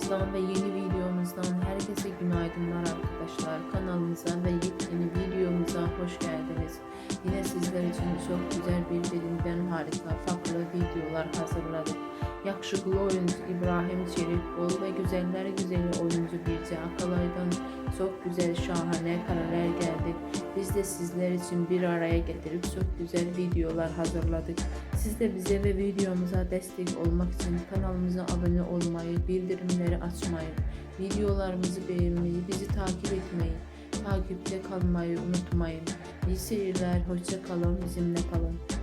kanalımızdan ve yeni videomuzdan herkese günaydınlar arkadaşlar. Kanalımıza ve yeni videomuza hoş geldiniz. Yine sizler için çok güzel birbirinden harika farklı videolar hazırladık. Yakışıklı oyuncu İbrahim Çelikbol ve güzeller güzeli oyuncu Birce Akalay'dan çok güzel şahane kareler geldi. Biz de sizler için bir araya getirip çok güzel videolar hazırladık. Siz de bize ve videomuza destek olmak için kanalımıza abone olmayı, bildirimleri açmayı, videolarımızı beğenmeyi, bizi takip etmeyi, takipte kalmayı unutmayın. İyi seyirler, hoşça kalın, bizimle kalın.